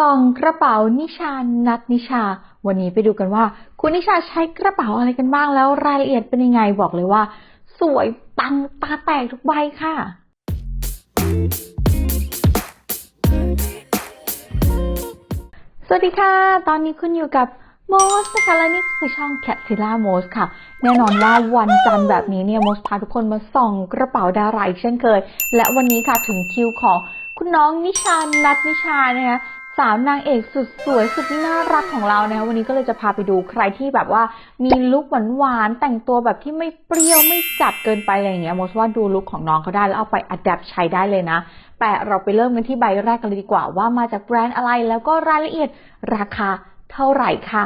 ส่องกระเป๋านิชานัดนิชา วันนี้ไปดูกันว่า คุณนิชาใช้กระเป๋าอะไรกันบ้างแล้วรายละเอียดเป็นยังไงบอกเลยว่า สวยปังตาแตกทุกใบค่ะสวัสดีค่ะ ตอนนี้คุณอยู่กับโมสนะคะและนี่คือช่อง c a t z i l l a m o s ค่ะ แน่นอนว่าวันจันทร์แบบนี้เนี่ยโมสพาทุกคนมาส่องกระเป๋าดาราอีกเช่นเคย และวันนี้ค่ะถึงคิวของคุณน้องนิชานัทนิชานะคะ สาวนางเอกสุดสวยสุดน่ารักของเรานะคะวันนี้ก็เลยจะพาไปดูใครที่แบบว่ามีลุคหวานๆแต่งตัวแบบที่ไม่เปรี้ยวไม่จัดเกินไปอะไรอย่างเงี้ยโมสว่าดูลุคของน้องเขาได้แล้วเอาไปอัดแอปใช้ได้เลยนะ แต่เราไปเริ่มกันที่ใบแรกกันเลยดีกว่าว่ามาจากแบรนด์อะไรแล้วก็รายละเอียดราคาเท่าไหร่ค่ะ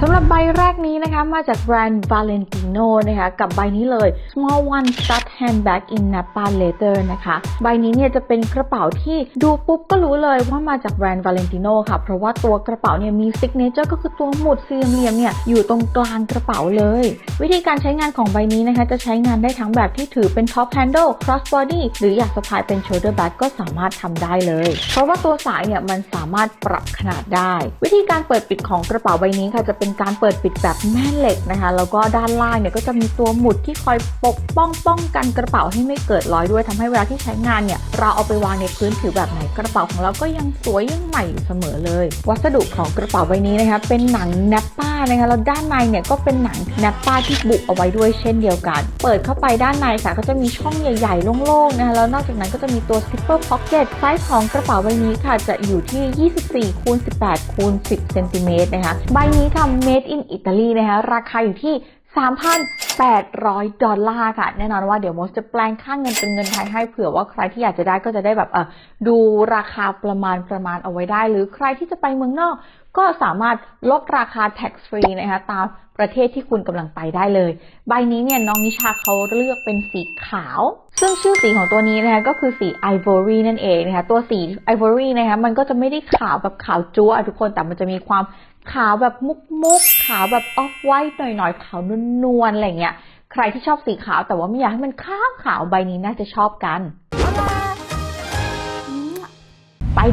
สำหรับใบแรกนี้นะคะ มาจากแบรนด์ Valentino นะคะ กับใบนี้เลย Small One Stud Handbag in Napa Leather นะคะ ใบนี้เนี่ยจะเป็นกระเป๋าที่ดูปุ๊บก็รู้เลยว่ามาจากแบรนด์ Valentino ค่ะ เพราะว่าตัวกระเป๋าเนี่ยมี signature ก็คือตัวหมุดสี่เหลี่ยมเนี่ยอยู่ตรงกลางกระเป๋าเลย วิธีการใช้งานของใบนี้นะคะ จะใช้งานได้ทั้งแบบที่ถือเป็น top handle cross body หรืออยากสะพายเป็น shoulder bag ก็สามารถทำได้เลย เพราะว่าตัวสายเนี่ยมันสามารถปรับขนาดได้ วิธีการเปิดปิดของกระเป๋าใบนี้ค่ะจะเป็นการเปิดปิดแบบแม่เหล็กนะคะ แล้วก็ด้านล่างเนี่ยก็จะมีตัวหมุดที่คอยปกป้องป้องกันกระเป๋าให้ไม่เกิดรอยด้วยทำให้เวลาที่ใช้งานเนี่ยเราเอาไปวางในพื้นผิวแบบไหนกระเป๋าของเราก็ยังสวยยังใหม่อยู่เสมอเลย วัสดุของกระเป๋าใบนี้นะคะเป็นหนังแนปป้านะคะแล้วด้านในเนี่ยก็เป็นหนังแนปป้าที่บุเอาไว้ด้วยเช่นเดียวกัน เปิดเข้าไปด้านในค่ะก็จะมีช่องใหญ่ๆโล่งๆนะคะแล้วนอกจากนั้นก็จะมีตัว zipper pocket ไซส์ของกระเป๋าใบนี้ค่ะจะอยู่ที่ 24คูณ18คูณ10เซนติเมตรนะคะใบนี้ค่ะ made in Italy นะคะราคาอยู่ที่ 3,800 ดอลลาร์ค่ะ แน่นอนว่าเดี๋ยวโมสจะแปลงค่าเงินเป็นเงินไทยให้เผื่อว่าใครที่อยากจะได้ก็จะได้แบบเออดูราคาประมาณประมาณเอาไว้ได้ หรือใครที่จะไปเมืองนอก ก็สามารถลดราคา tax free นะคะตามประเทศที่คุณกำลังไปได้เลย ใบนี้เนี่ยน้องนิชาเขาเลือกเป็นสีขาว ซึ่งชื่อสีของตัวนี้นะคะก็คือสี ivory นั่นเองนะคะตัวสี ivory นะคะมันก็จะไม่ได้ขาวแบบขาวจั๊วทุกคนแต่มันจะมีความขาวแบบมุกมุกๆขาวแบบออฟไวท์หน่อยๆ ขาวนวลๆอะไรเงี้ย ใครที่ชอบสีขาวแต่ว่าไม่อยากให้มันขาวขาวใบนี้น่าจะชอบกัน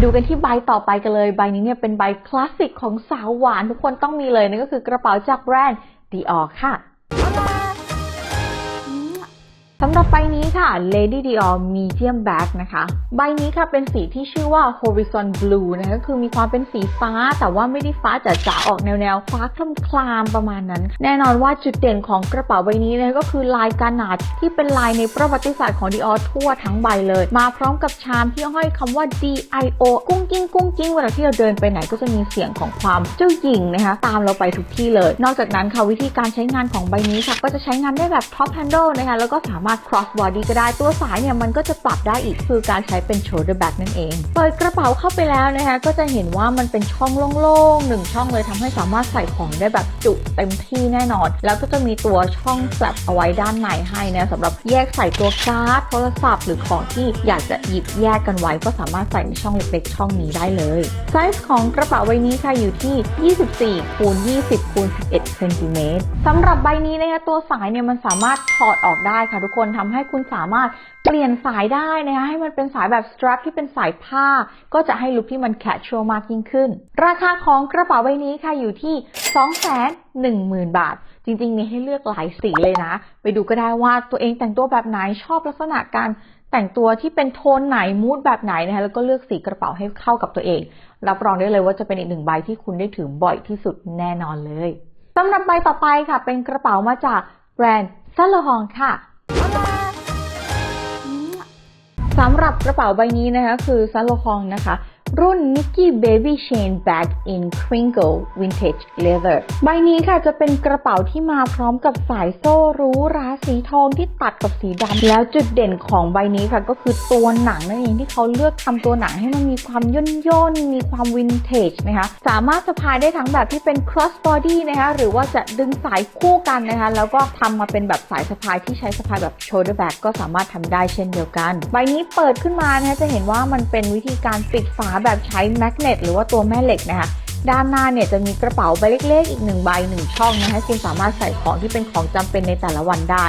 ดูกันที่ใบต่อไปกันเลย ใบนี้เนี่ยเป็นใบคลาสสิกของสาวหวานทุกคนต้องมีเลยนั่นก็คือกระเป๋าจากแบรนด์ Dior ค่ะ สำหรับใบนี้ค่ะ Lady Dior Medium Bag นะคะ ใบนี้ค่ะเป็นสีที่ชื่อว่า Horizon Blue นะคะก็คือมีความเป็นสีฟ้าแต่ว่าไม่ได้ฟ้าจ๋าๆออกแนวแนวฟ้าคล้ำคลามประมาณนั้น แน่นอนว่าจุดเด่นของกระเป๋าใบนี้นะคะก็คือลายการหนาดที่เป็นลายในประวัติศาสตร์ของ Dior ทั่วทั้งใบเลย มาพร้อมกับชามที่ห้อยคำว่า DIO กุ้งกิ้งกุ้งกิ้งเวลาที่เราเดินไปไหนก็จะมีเสียงของความเจ้าหญิงนะคะตามเราไปทุกที่เลย นอกจากนั้นค่ะวิธีการใช้งานของใบนี้ค่ะก็จะใช้งานได้แบบ top handle นะคะแล้วก็สามารถ cross body ก็ได้ตัวสายเนี่ยมันก็จะปรับได้อีกคือการใช้เป็น shoulder bag นั่นเองเปิดกระเป๋าเข้าไปแล้วนะคะก็จะเห็นว่ามันเป็นช่องโล่งๆหนึ่งช่องเลยทำให้สามารถใส่ของได้แบบจุเต็มที่แน่นอน แล้วก็จะมีตัวช่องแฟลปเอาไว้ด้านในให้นะสำหรับแยกใส่ตัวการ์ดโทรศัพท์หรือของที่อยากจะหยิบแยกกันไว้ก็สามารถใส่ในช่องเล็กๆช่องนี้ได้เลยไซส์ของกระเป๋าใบนี้ค่ะอยู่ที่ 24คูณ20คูณ11เซนติเมตรสำหรับใบนี้นะคะตัวสายเนี่ยมันสามารถถอดออกได้ค่ะทุกคนทำให้คุณสามารถเปลี่ยนสายได้นะคะให้มันเป็นสายแบบสตรัปที่เป็นสายผ้า ก็จะให้ลุคที่มันแคชชวลมากยิ่งขึ้น ราคาของกระเป๋าใบนี้ค่ะอยู่ที่ 210,000 บาท จริงๆ มีให้เลือกหลายสีเลยนะ ไปดูก็ได้ว่าตัวเองแต่งตัวแบบไหนชอบลักษณะการแต่งตัวที่เป็นโทนไหนมูดแบบไหนนะคะแล้วก็เลือกสีกระเป๋าให้เข้ากับตัวเอง รับรองได้เลยว่าจะเป็นอีกหนึ่งใบที่คุณได้ถือบ่อยที่สุดแน่นอนเลยสำหรับใบต่อไปค่ะ เป็นกระเป๋ามาจากแบรนด์ซาโลฮองค่ะ สำหรับกระเป๋าใบนี้นะคะ คือซันโลคองนะคะ รุ่น Nicky Baby Chain Bag in Kringle Vintage Leather ใบนี้ค่ะจะเป็นกระเป๋าที่มาพร้อมกับสายโซ่รู้ราสีทองที่ตัดกับสีดำแล้วจุดเด่นของใบนี้ค่ะก็คือตัวหนังนั่นเองที่เขาเลือกทำตัวหนังให้มันมีความย่นย่นมีความวินเทจนะคะสามารถสะพายได้ทั้งแบบที่เป็น cross body นะคะหรือว่าจะดึงสายคู่กันนะคะแล้วก็ทำมาเป็นแบบสายสะพายที่ใช้สะพายแบบ shoulder bag ก็สามารถทำได้เช่นเดียวกัน ใบนี้เปิดขึ้นมานะคะจะเห็นว่ามันเป็นวิธีการปิดฝาแบบใช้แมกเนตหรือว่าตัวแม่เหล็กนะคะด้านหน้าเนี่ยจะมีกระเป๋าใบเล็กๆ อีกหนึ่งใบหนึ่งช่องนะให้คุณสามารถใส่ของที่เป็นของจำเป็นในแต่ละวันได้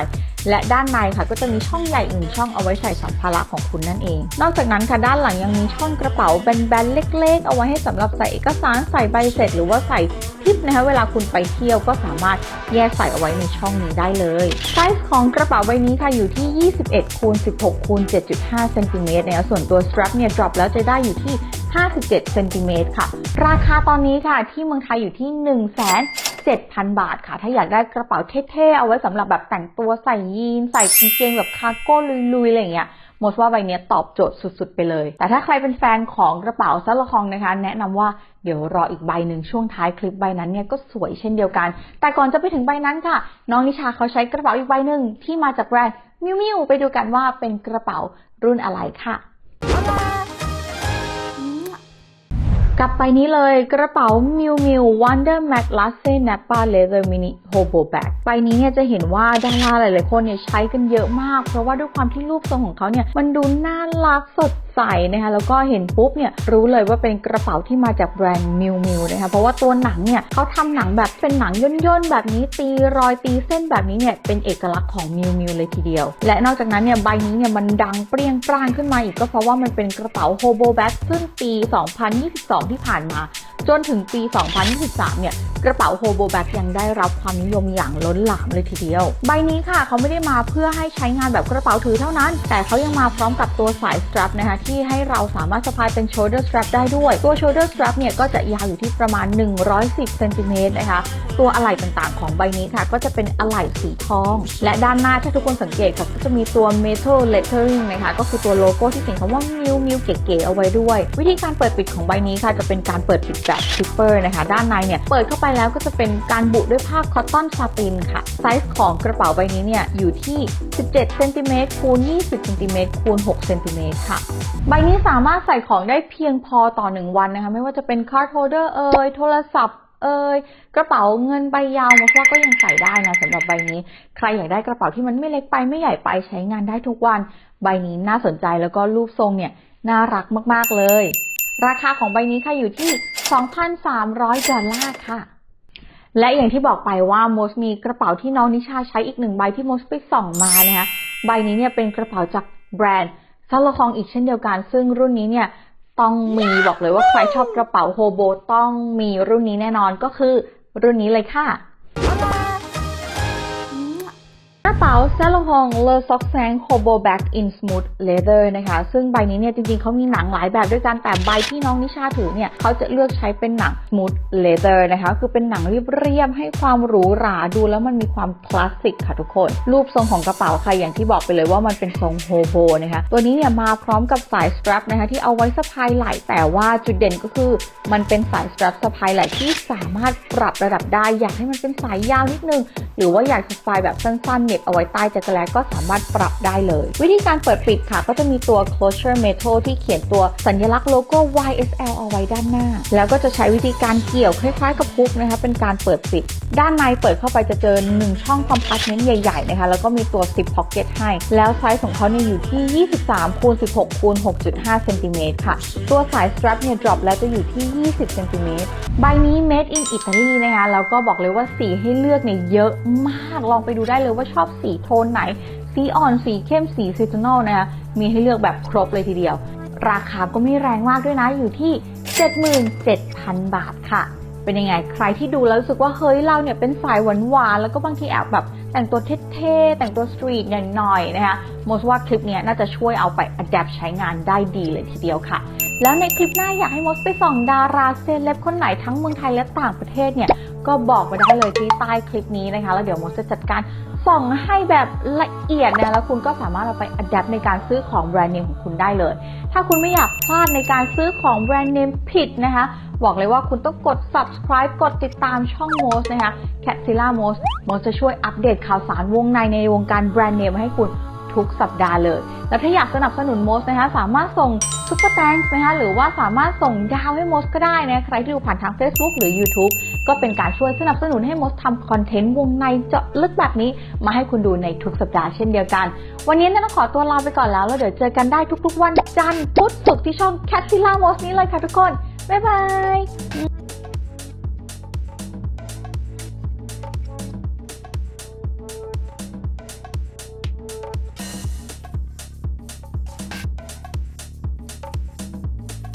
และด้านในค่ะก็จะมีช่องใหญ่อีกหนึ่งช่องเอาไว้ใส่สัมภาระของคุณนั่นเอง นอกจากนั้นค่ะด้านหลังยังมีช่องกระเป๋าแบนๆเล็ก ๆ เอาไว้ให้สำหรับใส่เอกสารใส่ใบเสร็จ หรือว่าใส่ทิปนะคะเวลาคุณไปเที่ยวก็สามารถแยกใส่เอาไว้ในช่องนี้ได้เลยไซส์ของกระเป๋าใบนี้ค่ะอยู่ที่ 21คูณ16คูณ7.5เซนติเมตรนะคะส่วนตัว strap เนี่ย drop แล้วจะได้อยู่ที่ 57เซนติเมตรค่ะ ราคาตอนนี้ค่ะที่เมืองไทยอยู่ที่1 7 0 0 0 บาทค่ะ ถ้าอยากได้กระเป๋าเท่ๆ เอาไว้สำหรับแบบแต่งตัวใส่ยีน ใส่กางเกงแบบคาร์โก้ลุยๆ อะไรอย่างเงี้ยโมสว่าใบนี้ตอบโจทย์สุดๆ ไปเลย แต่ถ้าใครเป็นแฟนของกระเป๋าซัลลคองนะคะ แนะนำว่าเดี๋ยวรออีกใบหนึ่งช่วงท้ายคลิปใบนั้นเนี่ยก็สวยเช่นเดียวกัน แต่ก่อนจะไปถึงใบนั้นค่ะ น้องนิชาเขาใช้กระเป๋าอีกใบหนึ่งที่มาจากแบรนด์มิวมิวไปดูกันว่าเป็นกระเป๋ารุ่นอะไรค่ะ กลับไปนี้เลยกระเป๋า Miu Miu Wonder Mac Lasse Nappa Leather Mini Hobo Bag ใบนี้เนี่ยจะเห็นว่าดาราหลาย ๆ คนเนี่ยใช้กันเยอะมาก เพราะว่าด้วยความที่รูปทรงของเขาเนี่ยมันดูน่ารักสด ใส่นะคะแล้วก็เห็นปุ๊บเนี่ยรู้เลยว่าเป็นกระเป๋าที่มาจากแบรนด์ Miu Miu นะคะเพราะว่าตัวหนังเนี่ยเขาทำหนังแบบเป็นหนังย่นๆแบบนี้ตีรอยตีเส้นแบบนี้เนี่ยเป็นเอกลักษณ์ของ Miu Miu เลยทีเดียว และนอกจากนั้นเนี่ยใบนี้เนี่ยมันดังเปรี้ยงปร้างขึ้นมาอีกก็เพราะว่ามันเป็นกระเป๋า Hobo Bag ซึ่งปี 2022 ที่ผ่านมา จนถึงปี 2023 เนี่ย กระเป๋าโฮโบแบ็กยังได้รับความนิยมอย่างล้นหลามเลยทีเดียว ใบนี้ค่ะเขาไม่ได้มาเพื่อให้ใช้งานแบบกระเป๋าถือเท่านั้น แต่เขายังมาพร้อมกับตัวสายสตรัปนะคะที่ให้เราสามารถสะพายเป็น shoulder strap ได้ด้วย ตัว shoulder strap เนี่ยก็จะยาวอยู่ที่ประมาณ 110เซนติเมตรนะคะตัวอะไหล่ต่างๆของใบนี้ค่ะ ก็จะเป็นอะไหล่สีทอง และด้านหน้าถ้าทุกคนสังเกตค่ะก็จะมีตัว metal lettering นะคะก็คือตัวโลโก้ที่เขียนคำว่า miu miu เก๋ๆเอาไว้ด้วย วิธีการเปิดปิดของใบนี้ค่ะ จะเป็นการเปิดปิดแบบ zipper นะคะ ด้านในเนี่ยเปิดเข้าไปแล้วก็จะเป็นการบุด้วยผ้าคอตตอนซาตินค่ะ ไซส์ของกระเป๋าใบนี้เนี่ยอยู่ที่ 17เซนติเมตรคูณ20เซนติเมตรคูณ6เซนติเมตรค่ะ ใบนี้สามารถใส่ของได้เพียงพอต่อ1วันนะคะ ไม่ว่าจะเป็นคาร์ดโฮเดอร์เอ่ยโทรศัพท์เอ่ยกระเป๋าเงินใบยาวมาว่าก็ยังใส่ได้นะสำหรับใบนี้ ใครอยากได้กระเป๋าที่มันไม่เล็กไปไม่ใหญ่ไปใช้งานได้ทุกวัน ใบนี้น่าสนใจแล้วก็รูปทรงเนี่ยน่ารักมากๆเลย ราคาของใบนี้ค่ะอยู่ที่ 2,300 ดอลลาร์ค่ะ และอย่างที่บอกไปว่าโมสมีกระเป๋าที่น้องนิชาใช้อีกหนึ่งใบที่โมสไปส่องมานะคะใบนี้เนี่ยเป็นกระเป๋าจากแบรนด์ซาลคองอีกเช่นเดียวกัน ซึ่งรุ่นนี้เนี่ยต้องมีบอกเลยว่าใครชอบกระเป๋าโฮโบต้องมีรุ่นนี้แน่นอนก็คือรุ่นนี้เลยค่ะ กระเป๋าเซลฮองเลอซ็อกแซงโฮโบแบ็กอินสมูทเลเ h อร์นะคะ ซึ่งใบนี้เนี่ยจริงๆเขามีหนังหลายแบบด้วยกันแต่ใบที่น้องนิชาถือเนี่ยเขาจะเลือกใช้เป็นหนังสมูทเลเ h อร์นะคะ คือเป็นหนังเรียบๆให้ความหรูหราดูแล้วมันมีความคลาสสิกค่ะทุกคน รูปทรงของกระเป๋าค่ะอย่างที่บอกไปเลยว่ามันเป็นทรงโฮโบนะคะ ตัวนี้เนี่ยมาพร้อมกับสายสตรัปนะคะที่เอาไว้สะพายไหล่แต่ว่าจุดเด่นก็คือ มันเป็นสายสตรัปสะพายไหล่ที่สามารถปรับระดับได้ อยากให้มันเป็นสายยาวนิดนึง หรือว่าอยากสะพายแบบสั้นๆเหน็บเอาไว้ใต้จักรแลก็สามารถปรับได้เลย วิธีการเปิดปิดค่ะ ก็จะมีตัว closure metal ที่เขียนตัวสัญลักษณ์โลโก้ YSL เอาไว้ด้านหน้า แล้วก็จะใช้วิธีการเกี่ยวคล้ายๆกับพุกนะคะเป็นการเปิดปิด ด้านในเปิดเข้าไปจะเจอ 1 ช่อง compartment ใหญ่ๆนะคะแล้วก็มีตัว zip pocket ให้ แล้วไซส์ของเขาเนี่ยอยู่ที่ 23คูณ16คูณ6.5เซนติเมตรค่ะ ตัวสาย strap เนี่ย drop แล้วจะอยู่ที่ 20เซนติเมตรใบนี้ made in Italy นะคะแล้วก็บอกเลยว่าสีให้เลือกเนี่ยเยอะมากลองไปดูได้เลยว่าชอบสีโทนไหน สีอ่อนสีเข้มสีซีซันอลนะคะมีให้เลือกแบบครบเลยทีเดียว ราคาก็ไม่แรงมากด้วยนะอยู่ที่ 77,000 บาทค่ะ เป็นยังไงใครที่ดูแล้วรู้สึกว่าเฮ้ยเราเนี่ยเป็นสายหวานๆแล้วก็บางทีแอบแบบแต่งตัวเท่ๆ แต่งตัวสตรีทหน่อยๆนะคะโมสว่าคลิปนี้น่าจะช่วยเอาไปอัดแอปใช้งานได้ดีเลยทีเดียวค่ะ แล้วในคลิปหน้าอยากให้มดไปส่องดาราเซเลบคนไหนทั้งเมืองไทยและต่างประเทศเนี่ยก็บอกมาได้เลยที่ใต้คลิปนี้นะคะ แล้วเดี๋ยวมดจะจัดการส่องให้แบบละเอียดนะแล้วคุณก็สามารถเอาไปอัดแอปในการซื้อของแบรนด์เนมของคุณได้เลย ถ้าคุณไม่อยากพลาดในการซื้อของแบรนด์เนมผิดนะคะ บอกเลยว่าคุณต้องกด subscribe กดติดตามช่อง m o s นะคะ Catzilla m o s m o s จะช่วยอัปเดตข่าวสารวงในในวงการแบรนด์เนมให้คุณ ทุกสัปดาห์เลย แล้วถ้าอยากสนับสนุนโมสนะคะสามารถส่งซุปเปอร์แตงนะคะหรือว่าสามารถส่งดาวให้โมสก็ได้นะใครที่ดูผ่านทาง Facebook หรือ YouTube ก็เป็นการช่วยสนับสนุนให้โมสทำคอนเทนต์วงในเจาะลึกแบบนี้ มาให้คุณดูในทุกสัปดาห์เช่นเดียวกัน วันนี้เนี่ยต้องขอตัวลาไปก่อนแล้วแล้วเดี๋ยวเจอกันได้ทุกๆ วันจันทร์พุธศุกร์ที่ช่อง Catzilla m o s นี้เลยค่ะทุกคน บ๊ายบาย